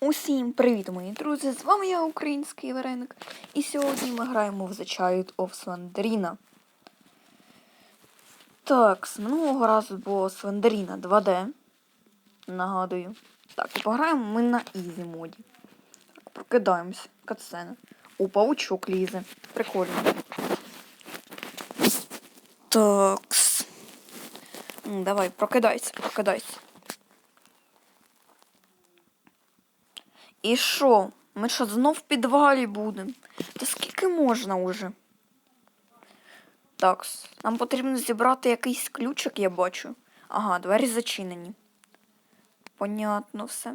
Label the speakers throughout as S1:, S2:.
S1: Усім привіт, мої друзі! З вами я, український вареник, і сьогодні ми граємо в The Child of Slenderina. Так, з минулого разу було Slenderina 2D. Нагадую. Так, і пограємо ми на Ізі моді. Так, прокидаємося. Катсцена. О, паучок лізе. Прикольно. Такс. Давай, прокидайся, прокидайся. І що? Ми що знов в підвалі будемо? Та скільки можна уже? Так, нам потрібно зібрати якийсь ключик, я бачу. Ага, двері зачинені. Понятно все.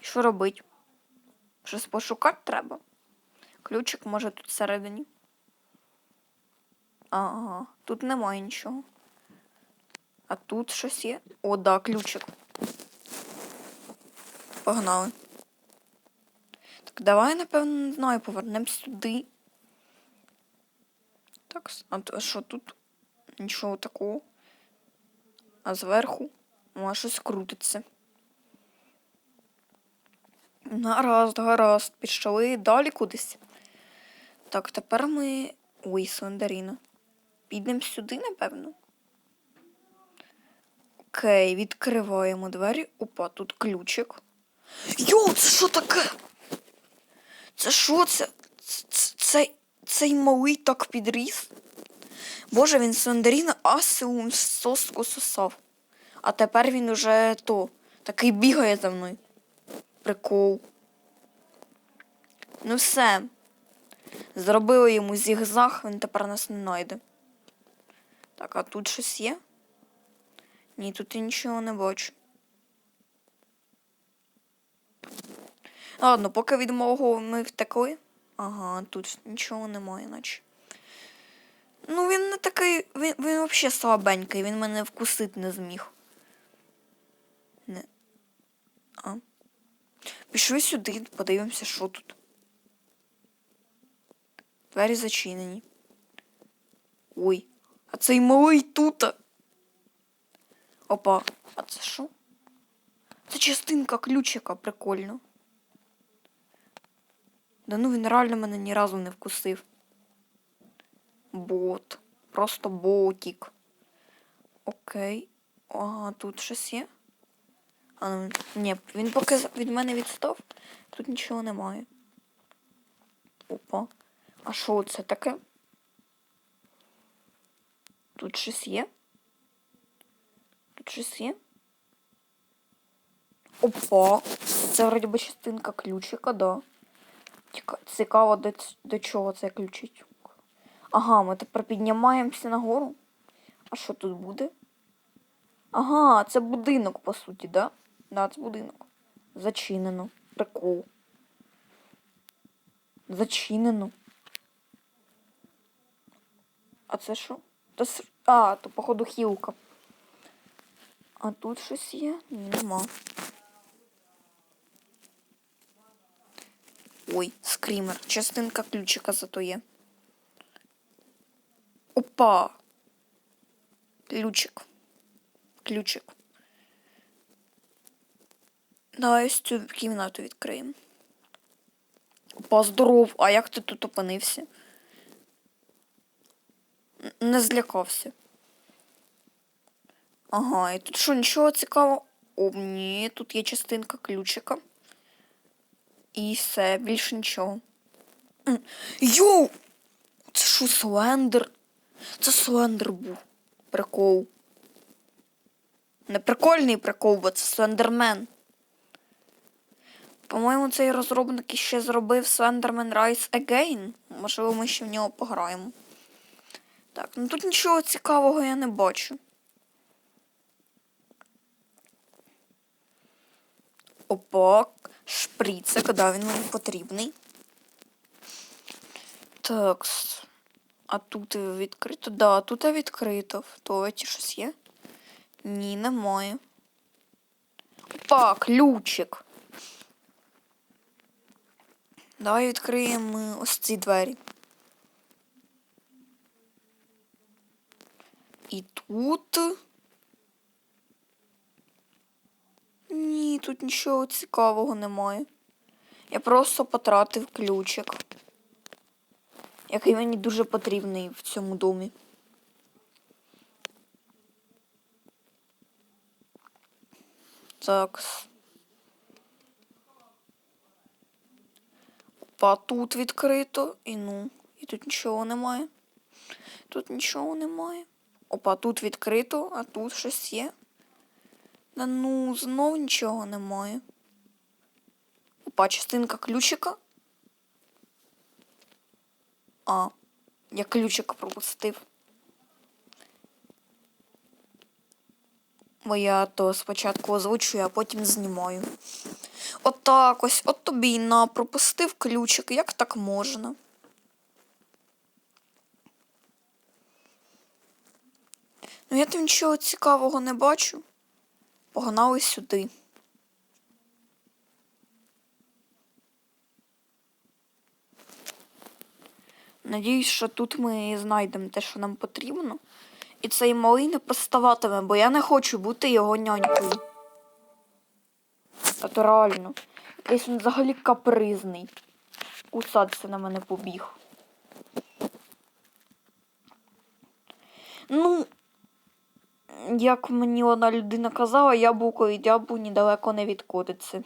S1: І що робить? Щось пошукати треба. Ключик може тут всередині. Ага, тут немає нічого. А тут щось є. О, да, ключик. Погнали. Так, давай, напевно, не знаю, повернемось сюди. Так, а що тут? Нічого такого. А зверху може щось крутиться. Гаразд, гаразд. Пішли далі кудись. Так, тепер ми. Ой, Слендеріна. Підемо сюди, напевно. Окей, відкриваємо двері. Опа, тут ключик. Йоу, це що таке? Це що це? Цей, цей малий так підріс? Боже, він Слендеріна асеум соску сосав. А тепер він уже то такий бігає за мною. Прикол. Ну все. Зробили йому зігзаг, він тепер нас не знайде. Так, а тут щось є? Ні, тут я нічого не бачу. Ладно, поки від мого ми втекли. Ага, тут нічого немає, наче. Ну, він не такий. Він, він взагалі слабенький, він мене вкусити не зміг. Не. А. Пішли сюди, подивимося, що тут. Двері зачинені. Ой, а цей малий тут. Опа, а це що? Це частинка ключика, прикольно. Да ну він реально мене ні разу не вкусив. Бот. Просто ботик. Окей. Ага, тут щось є. А ну, ні, він поки від мене відстав. Тут нічого немає. Опа. А що це таке? Тут щось є? Тут щось є? Опа. Це вроді би частинка ключика, да. Ціка- Цікаво, до, до чого це ключить. Ага, ми тепер піднімаємося нагору. А що тут буде? Ага, це будинок, по суті, да? Да, це будинок. Зачинено. Прикол. Зачинено. А це що? Та с- А, то походу хілка. А тут щось є? Нема. Ой, скрімер. Частинка ключика зато є. Опа. Ключик. Ключик. Давай ось цю кімнату відкриємо. Опа, здоров. А як ти тут опинився? Не злякався. Ага, і тут що, нічого цікавого? О, ні, тут є частинка ключика. І все, більше нічого. Йоу! Це що, Слендер? Це Слендер був. Прикол. Не прикольний прикол, бо це Слендермен. По-моєму, цей розробник іще зробив Slenderman Rise Again. Можливо, ми ще в нього пограємо. Так, ну тут нічого цікавого я не бачу. Опа, шприцик, да, він мені потрібний. Так. А тут відкрито? Да, тут відкрито. В туалеті щось є? Ні, немає. Опа, ключик. Давай відкриємо ось ці двері. І тут. Ні, тут нічого цікавого немає. Я просто потратив ключик, який мені дуже потрібний в цьому домі. Так. Опа, тут відкрито. І ну, і тут нічого немає. Тут нічого немає. Опа, тут відкрито, а тут щось є. Да ну, знов нічого немає. Опа, частинка ключика. А, я ключик пропустив. Бо я то спочатку озвучую, а потім знімаю. Отак ось, от тобі й на, пропустив ключик. Як так можна? Ну, я там нічого цікавого не бачу. Погнали сюди. Надіюсь, що тут ми знайдемо те, що нам потрібно. І цей малий не приставатиме, бо я не хочу бути його нянькою. А реально. Якийсь він взагалі капризний. Кусатися на мене побіг. Ну, як мені одна людина казала, яблуко і яблуні далеко не відкотиться.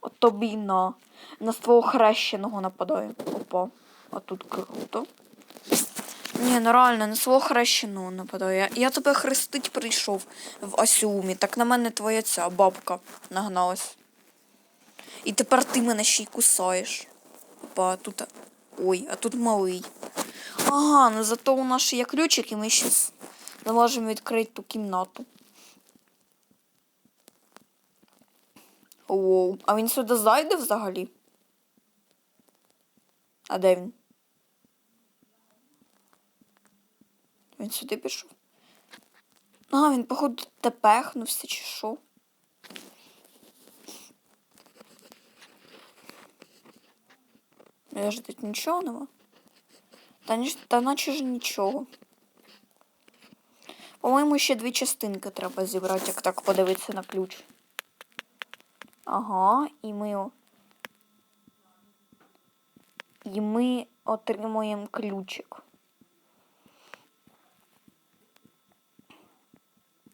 S1: От тобі на. На свого хрещеного нападаю. Опа. А тут круто. Ні, ну реально, на свого хрещеного нападаю. Я, я тебе хрестить прийшов в Асіумі. Так на мене твоя ця бабка нагналась. І тепер ти мене ще й кусаєш. Опа, а тут. Ой, а тут малий. Ага, ну зато у нас є ключик, і ми щас зможемо відкрити ту кімнату. Оу, а він сюди зайде взагалі? А де він? Він сюди пішов. А, він, походу, тепехнувся чи що? Я ж тут нічого нема. Та, та наче ж нічого. По-моєму, ще дві частинки треба зібрати, як так подивитися на ключ. Ага, і ми. І ми отримуємо ключик.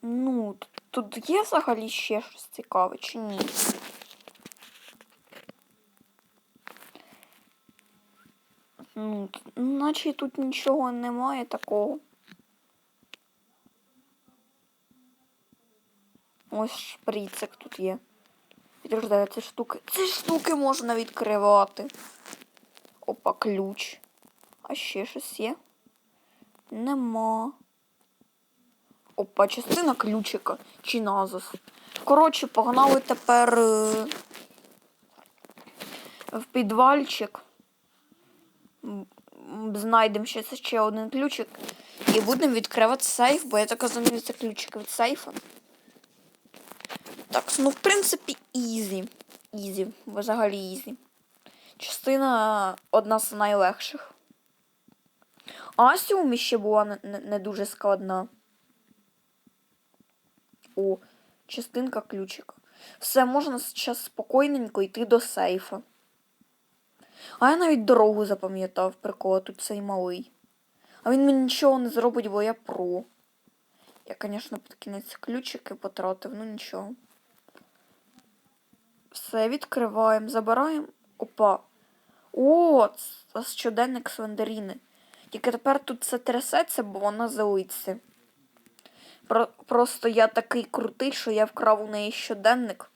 S1: Ну, тут є взагалі ще щось цікаве чи ні? Ну, наче тут нічого немає такого. Ось шприцик тут є. Підожди, ці штуки. Ці штуки можна відкривати. Опа, ключ. А ще щось є? Нема. Опа, частина ключика. Чи назас. Коротше, погнали тепер е, в підвальчик. Знайдемо ще ще один ключик. І будемо відкривати сейф, бо я так розумію, це ключик від сейфа. Так, ну в принципі, ізі. Ізі. Взагалі ізі. Частина одна з найлегших. А Сіумі ще була не, не, дуже складна. О, частинка ключика. Все, можна зараз спокійненько йти до сейфа. А я навіть дорогу запам'ятав, прикола тут цей малий. А він мені нічого не зробить, бо я про. Я, звісно, під кінець ключики потратив, ну нічого. Все, відкриваємо, забираємо. Опа. О, це щоденник Слендеріни. Тільки тепер тут все трясеться, бо вона залиться. Про, просто я такий крутий, що я вкрав у неї щоденник,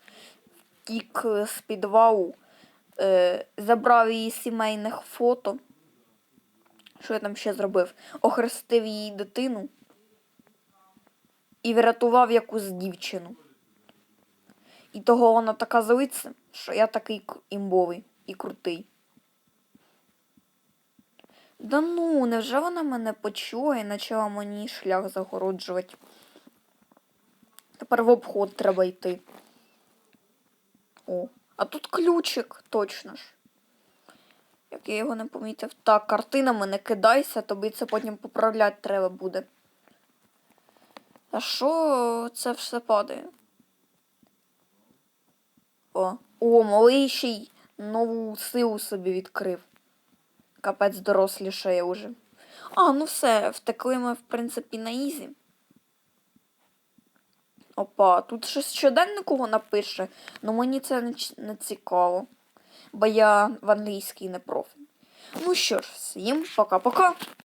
S1: втік е, з підвалу, е, забрав її сімейних фото. Що я там ще зробив? Охрестив її дитину і врятував якусь дівчину. І того вона така злиться, що я такий імбовий і крутий. Да ну, невже вона мене почує і почала мені шлях загороджувати? Тепер в обход треба йти. О, а тут ключик, точно ж. Як я його не помітив. Так, картинами не кидайся, тобі це потім поправляти треба буде. А що це все падає? О, о, малий ще й нову силу собі відкрив. Капець дорослішає уже. А, ну все, втекли ми, в принципі, на ізі. Опа, тут щось щоденнику напише, ну мені це не цікаво, бо я в англійській не профі. Ну що ж, всім пока-пока.